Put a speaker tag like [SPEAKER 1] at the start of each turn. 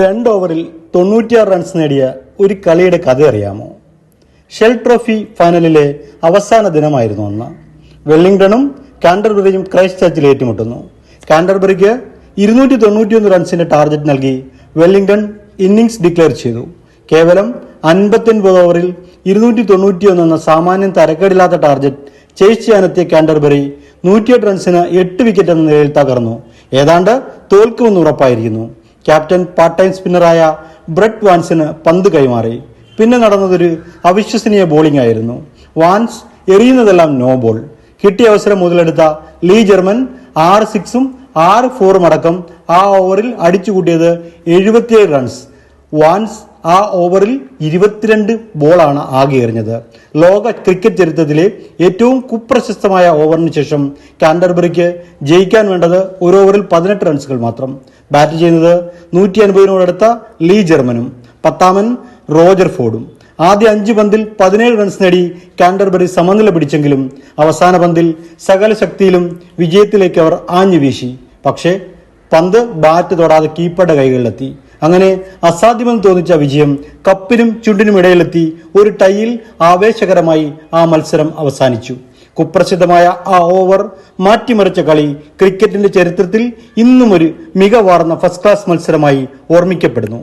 [SPEAKER 1] രണ്ട് ഓവറിൽ തൊണ്ണൂറ്റിയാറ് റൺസ് നേടിയ ഒരു കളിയുടെ കഥ അറിയാമോ? ഷെൽ ട്രോഫി ഫൈനലിലെ അവസാന ദിനമായിരുന്നു അന്ന്. വെല്ലിംഗ്ടണും കാൻഡർബറിയും ക്രൈസ്റ്റ് ചർച്ചിൽ ഏറ്റുമുട്ടുന്നു. കാൻഡർബറിക്ക് ഇരുന്നൂറ്റി തൊണ്ണൂറ്റിയൊന്ന് റൺസിന്റെ ടാർഗറ്റ് നൽകി വെല്ലിംഗ്ടൺ ഇന്നിംഗ്സ് ഡിക്ലെയർ ചെയ്തു. കേവലം അൻപത്തിയൊൻപത് ഓവറിൽ ഇരുന്നൂറ്റി തൊണ്ണൂറ്റിയൊന്ന് എന്ന സാമാന്യം തരക്കേടില്ലാത്ത ടാർഗറ്റ് ചേസ് ചെയ്യാനെത്തിയ കാൻഡർബറി നൂറ്റിയെട്ട് റൺസിന് എട്ട് വിക്കറ്റ് എന്ന നിലയിൽ തകർന്നു. ഏതാണ്ട് തോൽക്കുമെന്ന് ഉറപ്പായിരിക്കുന്നു. ക്യാപ്റ്റൻ പാർട്ട് ടൈം സ്പിന്നറായ ബ്രെഡ് വാൻസിന് പന്ത് കൈമാറി. പിന്നെ നടന്നതൊരു അവിശ്വസനീയ ബോളിംഗ് ആയിരുന്നു. വാൻസ് എറിയുന്നതെല്ലാം നോ ബോൾ കിട്ടിയ അവസരം മുതലെടുത്ത ലീ ജർമൻ ആറ് സിക്സും ആറ് ഫോറും അടക്കം ആ ഓവറിൽ അടിച്ചുകൂട്ടിയത് എഴുപത്തിയേഴ് റൺസ് വാൻസ് ആ ഓവറിൽ ഇരുപത്തിരണ്ട് ബോളാണ് ആകെ എറിഞ്ഞത്. ലോക ക്രിക്കറ്റ് ചരിത്രത്തിലെ ഏറ്റവും കുപ്രശസ്തമായ ഓവറിന് ശേഷം കാൻഡർബറിക്ക് ജയിക്കാൻ വേണ്ടത് ഒരു ഓവറിൽ പതിനെട്ട് റൺസുകൾ മാത്രം. ബാറ്റ് ചെയ്യുന്നത് നൂറ്റി അൻപതിനോടടുത്ത ലീ ജർമനും പത്താമൻ റോജർ ഫോർഡും. ആദ്യ അഞ്ച് പന്തിൽ പതിനേഴ് റൺസ് നേടി കാൻഡർബറി സമനില പിടിച്ചെങ്കിലും അവസാന പന്തിൽ സകല ശക്തിയിലും വിജയത്തിലേക്ക് അവർ ആഞ്ഞു വീശി പക്ഷേ പന്ത് ബാറ്റ് തൊടാതെ കീപ്പറുടെ കൈകളിലെത്തി. അങ്ങനെ അസാധ്യമെന്ന് തോന്നിച്ച വിജയം കപ്പിനും ചുണ്ടിനും ഇടയിലെത്തി ഒരു ടൈയിൽ ആവേശകരമായി ആ മത്സരം അവസാനിച്ചു. കുപ്രസിദ്ധമായ ആ ഓവർ മാറ്റിമറിച്ച കളി ക്രിക്കറ്റിന്റെ ചരിത്രത്തിൽ ഇന്നും ഒരു മികവാർന്ന ഫസ്റ്റ് ക്ലാസ് മത്സരമായി ഓർമ്മിക്കപ്പെടുന്നു.